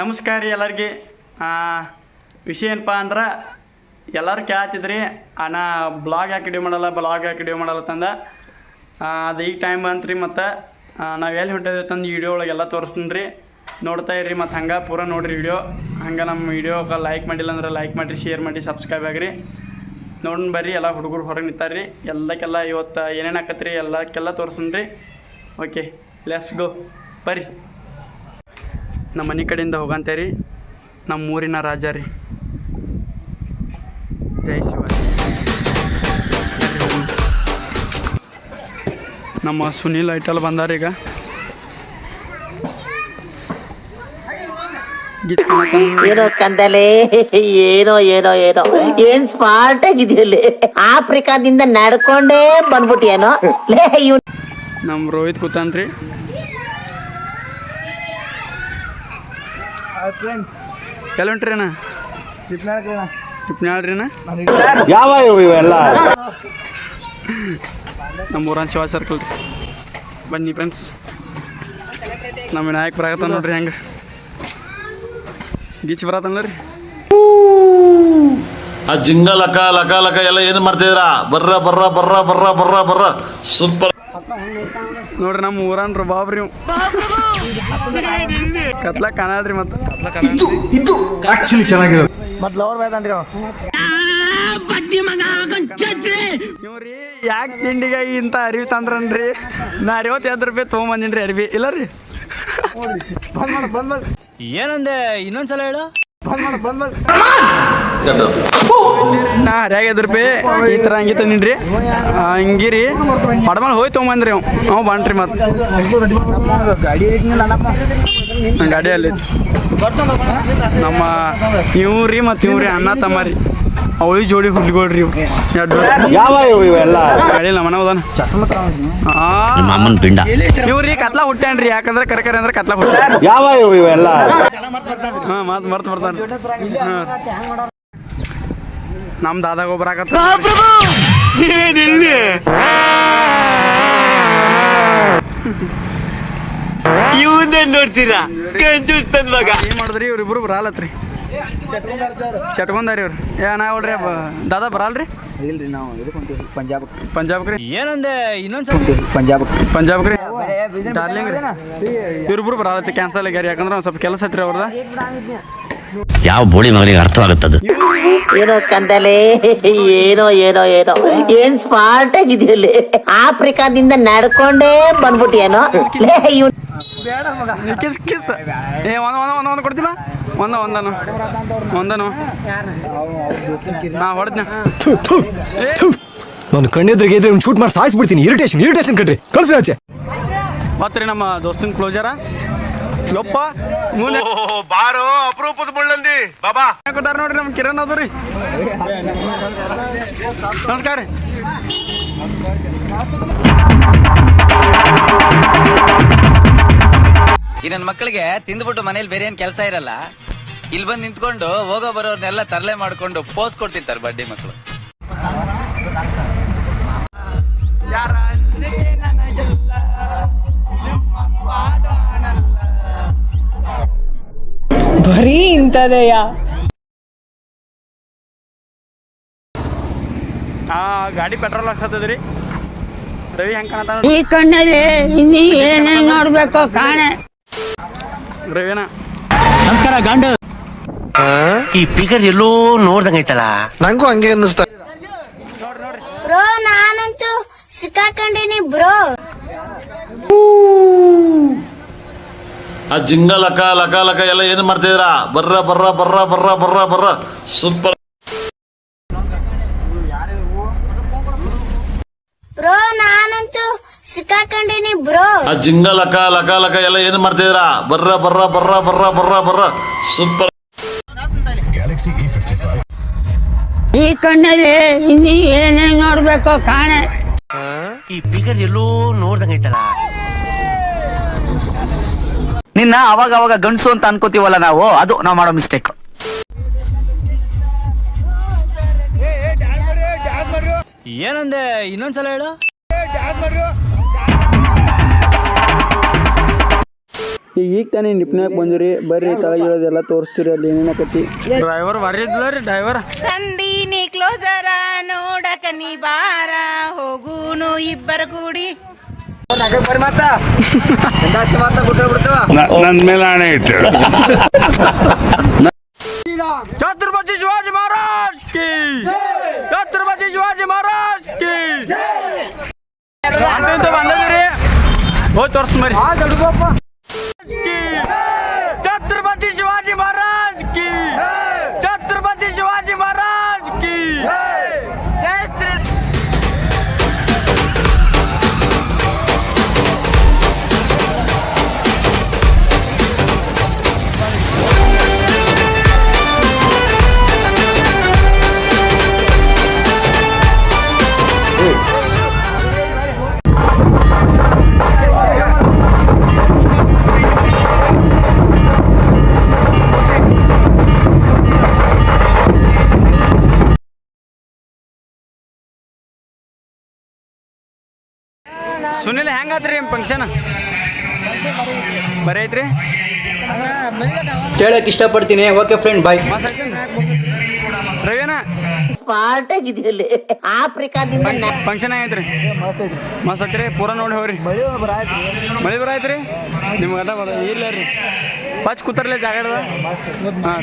ನಮಸ್ಕಾರ ರೀ ಎಲ್ಲರಿಗೆ. ವಿಷಯ ಏನಪ್ಪ ಅಂದ್ರೆ, ಎಲ್ಲರೂ ಕೇಳ್ತಿದ್ರಿ ಅಣ್ಣ ಬ್ಲಾಗ್ ಯಾಕೆ ವಿಡಿಯೋ ಮಾಡಲ್ಲ ಬ್ಲಾಗ್ ಯಾಕೆ ವಿಡಿಯೋ ಮಾಡಲ್ಲ ತಂದ. ಅದು ಈಗ ಟೈಮ್ ಬಂತ್ರಿ ಮತ್ತು ನಾವು ಎಲ್ಲಿ ಹೊಂಟಿದ್ವಿ ತಂದು ವಿಡಿಯೋ ಒಳಗೆಲ್ಲ ತೋರಿಸ್ತೀನಿ ರೀ. ನೋಡ್ತಾ ಇರ್ರಿ ಮತ್ತು ಹಂಗೆ ಪೂರ ನೋಡಿರಿ ವಿಡಿಯೋ ಹಂಗೆ ನಮ್ಮ ವಿಡಿಯೋಗೆ ಲೈಕ್ ಮಾಡಿಲ್ಲ ಅಂದ್ರೆ ಲೈಕ್ ಮಾಡಿರಿ ಶೇರ್ ಮಾಡಿ ಸಬ್ಸ್ಕ್ರೈಬ್ ಆಗಿರಿ. ನೋಡೋಣ ಬರ್ರಿ ಎಲ್ಲ ಹುಡುಗರು ಹೊರಗೆ ನಿಂತಾರ್ರಿ ಎಲ್ಲಕ್ಕೆಲ್ಲ ಇವತ್ತು ಏನೇನು ಹಾಕತ್ತೀರಿ ಎಲ್ಲಕ್ಕೆಲ್ಲ ತೋರಿಸ್ತೀನಿ ರೀ. ಓಕೆ ಲೆಸ್ ಗೋ ಬರ್ರಿ. ನಮ್ಮ ಮನೆ ಕಡೆಯಿಂದ ಹೋಗಂತೇರಿ ನಮ್ಮ ಊರಿನ ರಾಜ ರೀ. ಜೈ ಶಿವ ನಮ್ಮ ಸುನೀಲ್ ಐಟಲ್ ಬಂದಾರ ಈಗ. ಏನೋ ಕಂದಲೆ ಏನೋ ಏನೋ ಏನೋ. ಏನ್ ಸ್ಮಾರ್ಟ್ ಆಗಿದೆಯಲ್ಲಿ ಆಫ್ರಿಕಾದಿಂದ ನಡ್ಕೊಂಡೇ ಬಂದ್ಬಿಟ್ಟಿಯೇನೋ? ಏನೋ ನಮ್ಮ ರೋಹಿತ್ ಕೂತಾನ್ರಿ ಫ್ರೆಂಡ್ಸ್ ಎಲ್ಲಿ ಯಾವ ಇವೆಲ್ಲ? ನಮ್ಮ ಊರನ್ ಶಿವ ಸರ್ಕಲ್ ರೀ. ಬನ್ನಿ ಫ್ರೆಂಡ್ಸ್ ನಮ್ಮ ವಿನಾಯಕ್ ಬರಾಕತ್ತ ನೋಡ್ರಿ ಹೆಂಗೆ? ಗೀಚ್ ಬರತ್ತಲ್ಲ ರೀ ಆ ಜಿಂಗ ಲಕ ಲಕ ಲಕ ಎಲ್ಲ ಏನ್ ಮಾಡ್ತಿದ್ರ ಬರ್ರ ಬರ್ರ ಬರ್ರ ಬರ್ರ ಬರ್ರ ಬರ್ರ. ಸೂಪರ್. ನೋಡ್ರಿ ನಮ್ಮ ಊರನ್ರು ಬಾಬ್ರಿ. ಕತ್ಲ ಕಾಣಲ್ರಿ ಮತ್ತೆ. ಆಕ್ಚುಲಿ ಚೆನ್ನಾಗಿರೋದು. ಮತ್ತೆ ಲವರ್ ಇವ್ರಿ ಯಾಕೆ ತಿಂಡಿಗೆ ಇಂತ ಅರಿವಿ ತಂದ್ರನ್ರಿ? ನಾ ಅರಿವತ್ತು ಎರಡು ರೂಪಾಯಿ ತಗೊಂಬಂದಿನ್ರಿ ರೀ ಅರಿವಿ. ಇಲ್ಲ ರೀ? ಏನಂದೆ? ಇನ್ನೊಂದ್ಸಲ ಹೇಳು. ಬಂದ್ ಮಾಡ ಬಂದ್ ಮಾಡ. ನಾ ರ್ಯಾಗ ಐದು ರೂಪಾಯಿ ಈ ಥರ ಹಂಗೆ ನಿನ್ರಿ ಹಂಗಿರಿ. ಪಡ್ಮಲ್ ಹೋಯ್ ತೊಗೊಂಬಂದ್ರಿ ಅವ್. ಅವ್ ಬಾಣ್ರಿ ಮತ್ತೆ. ಗಾಡಿ ಅಲ್ಲಿ ನಮ್ಮ ಇವ್ರಿ ಮತ್ತು ಇವ್ರಿ ಅಣ್ಣ ತಮ್ಮ ರೀ ಅವು ಜೋಡಿ ಗಾಡಿ ಇಲ್ಲ ಮನ ಹೋದಾನ ಮಾಮನ್ ಪಿಂಡ. ಇವ್ರಿ ಕತ್ಲ ಹುಟ್ಟ್ಯಾನ್ರಿ. ಯಾಕಂದ್ರೆ ಕರೆ ಕರೆ ಅಂದ್ರೆ ಕತ್ಲ ಹುಟ್ಟ ಯಾವ ಇವು ಇವೆಲ್ಲ? ಹಾ ಮಾತು ಮರ್ತು ಬರ್ತಾನೆ. ಹಾಂ. ನಮ್ಮ ದಾದಾಗ ಒಬ್ರು ಆಗತ್ತ. ನೋಡ್ತೀರಾ? ಕಂಜೂಸ್ತನ್ ಮಗ. ಏನ್ ಮಾಡಿದ್ರಿ ಇವ್ರಿಬ್ರು ಬರಲ್ಲತ್ರಿ ಚಟ್ಕೊಂಡಾರಿ ಇವ್ರು. ಏ ನಾ ಹೇಳ್ರಿ ದಾದಾ ಬರಲ್ರಿ? ಇಲ್ರಿ ನಾವು ಇದಕ್ಕೆ ಪಂಜಾಬ್ ಪಂಜಾಬ್ ರೀ ಏನಂದೆ ಇನ್ನೊಂದ್ಸಲ ಪಂಜಾಬ್ ಪಂಜಾಬ್ ರೀ. ಡಾರ್ಲಿಂಗ್ ಇವ್ರಿಬ್ರು ಬರಲ್ಲತ್ತಿ ಕ್ಯಾನ್ಸಲ್ ಆಗ್ಯಾರ. ಯಾಕಂದ್ರೆ ಒಂದು ಸ್ವಲ್ಪ ಕೆಲಸ ಐತ್ರಿ ಅವ್ರದ. ಯಾವ ಬೋಳಿ ಮಗನಿಗೆ ಅರ್ಥವಾಗುತ್ತದು? ಏನೋ ಕಂದಲೆ ಏನೋ ಏನೋ ಏನೋ. ಏನ್ ಸ್ಮಾರ್ಟ್ ಆಗಿದೆಯಲ್ಲಿ ಆಫ್ರಿಕಾದಿಂದ ನಡ್ಕೊಂಡೇ ಬಂದ್ಬಿಟ್ಟಿಯೇನೋ? ಬೇಡ ಮಗ. Kiss kiss. ಏ ಒಂದು ಒಂದು ಒಂದು ಒಂದು ಕೊಡ್ತಿಲ್ಲ ಒಂದ ಒಂದನು. ಒಂದನು. ನಾ ಹೊಡೆದ್ನ. ನಾನು ಕಣ್ಣೆದ್ರಿಗೆ ಇದ್ರೆ ಶೂಟ್ ಮಾಡಿ ಸಾಯಿಸ್ಬಿಡ್ತೀನಿ. ಇರಿಟೇಷನ್ ಇರಿಟೇಷನ್ ಕಣ್ರಿ. ಕಳ್ಸಿ ಆಚೆ. ಮತ್ತೆ ನಮ್ಮ ದೋಸ್ತನ ಕ್ಲೋಜರ ಯಪ್ಪ ಮೂಲೆ ಬಾರೋ ಅಪರೂಪದ ಮುಳ್ಳಂದಿ. ಬಾಬಾ. ಹಾಕೋತಾರ ನೋಡ್ರಿ ನಮ್ ಕಿರಣ್ ಅದರಿ ರೀ ನಮಸ್ಕಾರ ರೀ. ಈ ನನ್ನ ಮಕ್ಕಳಿಗೆ ತಿಂದ್ಬಿಟ್ಟು ಮನೇಲಿ ಬೇರೆ ಏನ್ ಕೆಲಸ ಇರಲ್ಲ. ಇಲ್ಲಿ ಬಂದು ನಿಂತ್ಕೊಂಡು ಹೋಗೋ ಬರೋರ್ನೆಲ್ಲ ತರಲೆ ಮಾಡ್ಕೊಂಡು ಪೋಸ್ ಕೊಡ್ತಿರ್ತಾರೆ ಬಡ್ಡಿ ಮಕ್ಕಳು ಬರೀ ಇಂಥದೇಯ? ಆ ಗಾಡಿ ಪೆಟ್ರೋಲ್ ಹಾಕ್ಸತ್ತದ್ರಿ. ರವಿ ಹೆಂಗ್ ಕಾಣತಾನ? ಈ ಕಣ್ಣಲ್ಲಿ ಇನ್ನಿ ಏನೇನ್ ನೋಡ್ಬೇಕು ಕಾಣೆ. ರವಿನ. ನಮಸ್ಕಾರ ಗಂಡು. ಈ ಫಿಗರ್ ಎಲ್ಲೋ ನೋಡ್ದಂಗ ಐತಲ್ಲ? ನಂಗೂ ಹಂಗೆ ಅನ್ನಿಸ್ತಾ ಬ್ರೋ ನಾನಂತೂ ಸಿಕ್ಕಾಕೊಂಡಿನಿ ಬ್ರೋ. ಆ ಜಿಂಗ ಲಕ ಲಕ ಲಕ ಎಲ್ಲ ಏನ್ ಮಾಡ್ತಿದ್ರ ಬರ್ರ ಬರ್ರ ಬರ್ರ ಬರ್ರ ಬರ್ರ ಬರ್ರ. ಸೂಪರ್. ಬ್ರೋ ನಾನಂತೂ ಸಿಕ್ಕಾಕೊಂಡಿನಿ ಬ್ರೋ. ಆ ಜಿಂಗ ಲಕ ಲಕ ಲಕ ಎಲ್ಲ ಏನ್ ಮಾಡ್ತಿದ್ರ ಬರ್ರ ಬರ್ರ ಬರ್ರ ಬರ್ರ ಬರ್ರ ಬರ್ರ. ಸೂಪರ್. ಈ ಕಣ್ಣಲ್ಲಿ ಇನ್ನೀ ಏನೇನ್ ನೋಡ್ಬೇಕು ಕಾಣೆ. ಈ ಫಿಗರ್ ಎಲ್ಲೋ ನೋಡ್ದಂಗೈತಲ್ಲ. ನಿನ್ನ ಅವಾಗ ಅವಾಗ ಗಂಡಸು ಅಂತ ಅನ್ಕೋತೀವಲ್ಲ ನಾವು ಅದು ನಾವು ಮಾಡೋ ಮಿಸ್ಟೇಕ್ ಏನಂದೆ? ಇನ್ನೊಂದ್ಸಲ ಹೇಳು. ಈಗ ಈಗ ತಾನೇ ನಿಪ್ನಾಗ ಬಂದ್ರಿ. ಬರ್ರಿ ತಲೆ ಇಳೋದೆಲ್ಲ ತೋರಿಸ್ತೀರಿ ಅಲ್ಲಿ ಏನೇನಕತಿ ಡ್ರೈವರ್ ಭಾರಿ ಇದ್ಲ ರೀ ಡ್ರೈವರ್ ತಂದೀನಿ ಕ್ಲೋಸರ ನೋಡಕ ನೀ ಬಾರ ಹೋಗುನು ಇಬ್ಬರ ಕೂಡಿ. ನನ್ನ ಮೇಲೆ ಹಣೆ ಇಟ್ಟು ಛತ್ರಪತಿ ಶಿವಾಜಿ ಮಹಾರಾಜ್ ಕಿ ಛತ್ರಪತಿ ಶಿವಾಜಿ ಮಹಾರಾಜ್ ಕಿ ಹೋಗಿ ತೋರ್ಸ್ ಹೆಂಗಾತ್ರಿ ಫಂಕ್ಷನ್ ಬರೀ ಐತ್ರಿ ಕೇಳಕ್ ಇಷ್ಟಪಡ್ತೀನಿ. ಓಕೆ ಫ್ರೆಂಡ್ ಬಾಯ್ ರವಿನ ಸ್ಮಾರ್ಟ್ ಆಗಿದೆಯಲ್ಲಿ ಆಫ್ರಿಕಾದಿಂದ ಫಂಕ್ಷನ್ ಆಗೈತ್ರಿ? ಮಸ್ತ್ ಐತ್ರಿ. ಪೂರಾ ನೋಡಿ ಹೋಗ್ರಿ. ಮಳಿ ಬರ ಆಯ್ತು ಮಳೆ ಬರಾಯ್ತ್ರಿ? ನಿಮ್ಗೆ ಅದ ಇಲ್ಲ ರೀ ಪಚ್ ಕೂತಾರಲ್ಲ ಜಾಗ ಹಾಂ.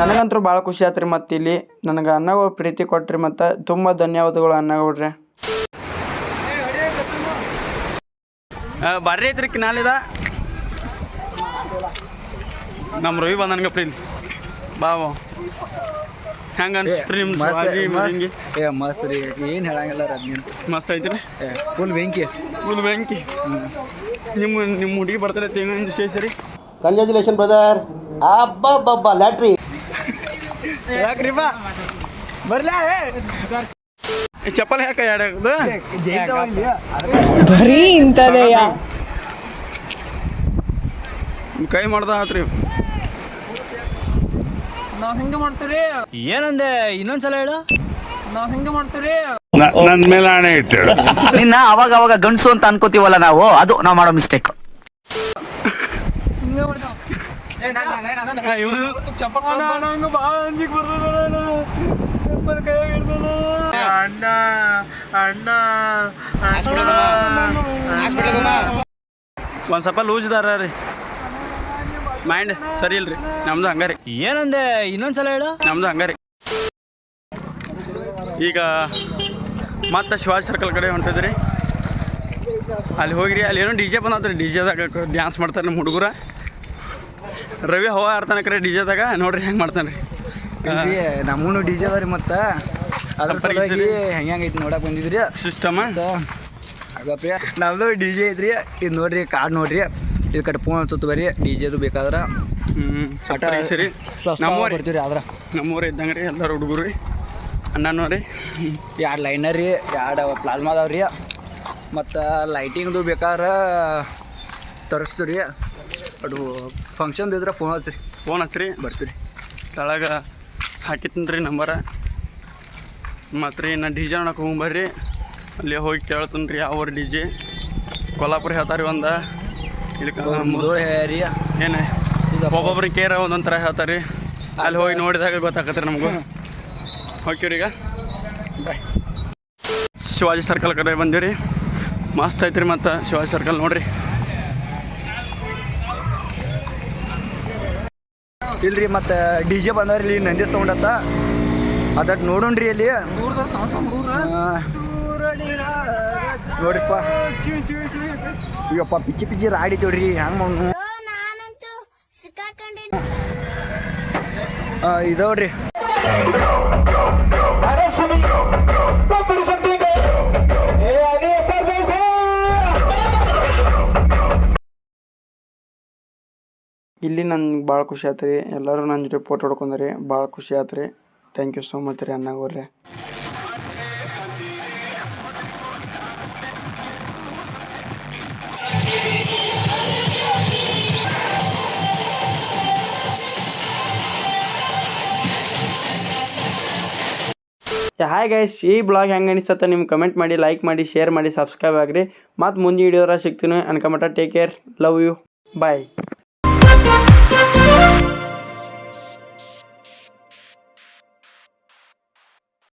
ನನಗಂತೂ ಭಾಳ ಖುಷಿ ಆತ್ರಿ ಮತ್ತು ಇಲ್ಲಿ. ನನಗೆ ಅನ್ನಗಳು ಪ್ರೀತಿ ಕೊಟ್ರಿ ಮತ್ತು ತುಂಬ ಧನ್ಯವಾದಗಳು ಅನ್ನಗಳ್ರಿ ಬರ್ರಿ ಐತ್ರಿ ಕಿನಾಲಿದ ನಮ್ಮ ರವಿ ಬಂದ ನನಗೆ ಪ್ರೀತಿ ಬಾವು. ಹೆಂಗ ಅನ್ಸ್ತ್ರಿ ಏ ಮಸ್ತ್ ರೀ. ಏನ್ ಹೇಳಂಗಿಲ್ಲ ರೀ ಮಸ್ತ್ ಐತ್ರಿ? ಫುಲ್ ಬೆಂಕಿ. ಫುಲ್ ಬೆಂಕಿ. ನಿಮ್ಮ ನಿಮ್ಮ ಹುಡುಗಿ ಬರ್ತಾರೆ ಏನು ವಿಶೇಷ ರೀ? ಕಂಗ್ರ್ಯಾಚುಲೇಷನ್ ಬ್ರದರ್ ಅಬ್ಬಬ್ಬಬ್ಬ ಲ್ಯಾಟ್ರಿ. ಯಾಕ್ರಿ ಬಾ? ಬರ್ಲಾ ಏ? ಚಪ್ಪಲ್ ಯಾಕೆ ಬರೀ ಇಂಥದೆಯ? ಕೈ ಮಾಡ್ದ ಆತ್ರಿ. ಏನಂದೆ? ಇನ್ನೊಂದ್ಸಲ ಹೇಳು. ನನ್ನ ಮೇಲೆ ಹಣೆ ಇಟ್ಟು ನಿನ್ನ ಅವಾಗ ಅವಾಗ ಗಂಡಸು ಅಂತ ಅನ್ಕೋತೀವಲ್ಲ ನಾವು ಅದು ನಾವ್ ಮಾಡೋ ಮಿಸ್ಟೇಕ್ ಭಾಳ ಅಂಜಿಕ್ ಬರ್ತದ ಚಪ್ಪಲ್ ಕೈಯಾಗ ಹಿಡ್ದದ ಅಣ್ಣ ಅಣ್ಣ ಒಂದು ಸ್ವಲ್ಪ ಲೂಸ್ ಇದಾರ ರೀ. ಮೈಂಡ್ ಸರಿ ಇಲ್ರಿ. ನಮ್ದು ಹಂಗಾರಿ ಏನಂದೆ? ಇನ್ನೊಂದ್ಸಲ ಹೇಳು. ನಮ್ದು ಹಂಗಾರಿ ಈಗ ಮತ್ತೆ ಶಿವಾಜಿ ಸರ್ಕಲ್ ಕಡೆ ಹೊಂಟಿದ್ರಿ. ಅಲ್ಲಿ ಹೋಗಿರಿ. ಅಲ್ಲಿ ಏನೋ ಡಿ ಜೆ ಬಂದ್ರಿ ಡಿ ಜೆದಾಗ ಡ್ಯಾನ್ಸ್ ಮಾಡ್ತಾರೆ ನಮ್ಮ ಹುಡುಗರ. ರವಿ ಹವ ಡಿ ಜೆದಾಗ ನೋಡ್ರಿ ಹೆಂಗೆ ಮಾಡ್ತಾನೆ ರೀ ನಮ್ಮೂನು ಡಿ ಜೆ ಅದ ರೀ ಮತ್ತೆ. ಅದ್ರ ಸಲುವಾಗಿ ಹೆಂಗೆ ಹೆಂಗೈತಿ ನೋಡಕ್ಕೆ ಬಂದಿದ್ರಿ. ಸಿಸ್ಟಮ್? ಆಗಪ್ಪ. ನಮ್ಮದು ಡಿ ಜೆ ಐತ್ರಿ. ಇದು ನೋಡ್ರಿ ಕಾರ್ ನೋಡ್ರಿ. ಇದು ಕಡೆ ಫೋನ್ ಅನ್ಸುತ್ತೆ ಬರ್ರಿ. ಡಿ ಜೆದು ಬೇಕಾದ್ರ. ಸರಿ ನಮ್ಮೂರು ಬರ್ತೀವಿ ಆದ್ರೆ. ನಮ್ಮೂರು ಇದ್ದಂಗೆ ರೀ ಎಲ್ಲರೂ ಹುಡುಗರು. ರೀ ಅಣ್ಣ ನೋಡ್ರಿ. ಎರಡು ಲೈನರ್ ರೀ ಎರಡು ಪ್ಲಾಸ್ಮಾ ಅದಾವ ರೀ ಮತ್ತು ಲೈಟಿಂಗ್ದು ಬೇಕಾದ್ರೆ ತರಿಸ್ತೀವಿ ರೀ ಅದು ಫಂಕ್ಷನ್ ಇದ್ರೆ ಫೋನ್ ಹಚ್ಚಿರಿ ಫೋನ್ ಹಚ್ಚಿರಿ ಬರ್ತೀರಿ. ತಳಗ ರೀ ನಂಬರ ಮತ್ತು ರೀ ನಾ ಡಿ ಜೆ ಅಣ್ಣ ಹೋಗ್ಬರ್ರಿ ಅಲ್ಲಿ ಹೋಗಿ ಕೇಳ್ತೀನಿ ರೀ ಯಾವ ಡಿ ಜೆ ಕೊಲ್ಲಾಪುರ ಹೇಳ್ತಾರೆ ಒಂದು. ಇಲ್ಲಿ ರೀ ಏನು ಒಬ್ಬೊಬ್ರಿಗೆ ಕೇರ ಒಂದೊಂಥರ ಥರ ಹೇಳ್ತಾರೆ. ರೀ ಅಲ್ಲಿ ಹೋಗಿ ನೋಡಿದಾಗ ಗೊತ್ತಾಗತ್ತೆ ನಮಗೂ. ಹೋಗ್ತೀವ್ರಿ ಈಗ. ಶಿವಾಜಿ ಸರ್ಕಲ್ ಕಡೆ ಬಂದೀವಿ ರೀ ಮಸ್ತ್ ಐತ್ರಿ ಮತ್ತು ಶಿವಾಜಿ ಸರ್ಕಲ್ ನೋಡ್ರಿ. ಇಲ್ರಿ ಮತ್ತೆ ಡಿ ಜೆ ಬಂದವ್ರಿ ಇಲ್ಲಿ ನಂದಿ ಸೌಂಡ್ ಅಂತ ಅದಟ್ ನೋಡೋಣ್ರಿ ಇಲ್ಲಿ ನೋಡ್ರಿಪ್ಪ. ಅಯ್ಯಪ್ಪ ಪಿಚ್ಚಿ ಪಿಚ್ಚಿ ರಾಡಿದ್ದೇವ್ರಿ ಹ್ಯಾಂಗ ಇದಾವ್ರಿ. ಇಲ್ಲಿ ನನ್ಗೆ ಭಾಳ ಖುಷಿ ಆಯ್ತು ರೀ. ಎಲ್ಲರೂ ನನ್ನ ಜೊತೆ ಫೋಟೋ ಹೊಡ್ಕೊಂಡ್ರಿ. ಭಾಳ ಖುಷಿ ಆಯ್ತು ರೀ. ಥ್ಯಾಂಕ್ ಯು ಸೋ ಮಚ್ ರೀ ಅಣ್ಣಗೋರ್ರಿ ಹಾಯ್ ಗೈಸ್ ಈ ಬ್ಲಾಗ್ ಹೆಂಗೆ ಅನಿಸ್ತತ್ತ ನಿಮ್ಗೆ ಕಮೆಂಟ್ ಮಾಡಿ ಲೈಕ್ ಮಾಡಿ ಶೇರ್ ಮಾಡಿ ಸಬ್ಸ್ಕ್ರೈಬ್ ಆಗಿರಿ. ಮತ್ತು ಮುಂದೆ ವಿಡಿಯೋರ ಸಿಗ್ತೀನಿ. ಅನ್ಕೊಂಬಟ take care love you bye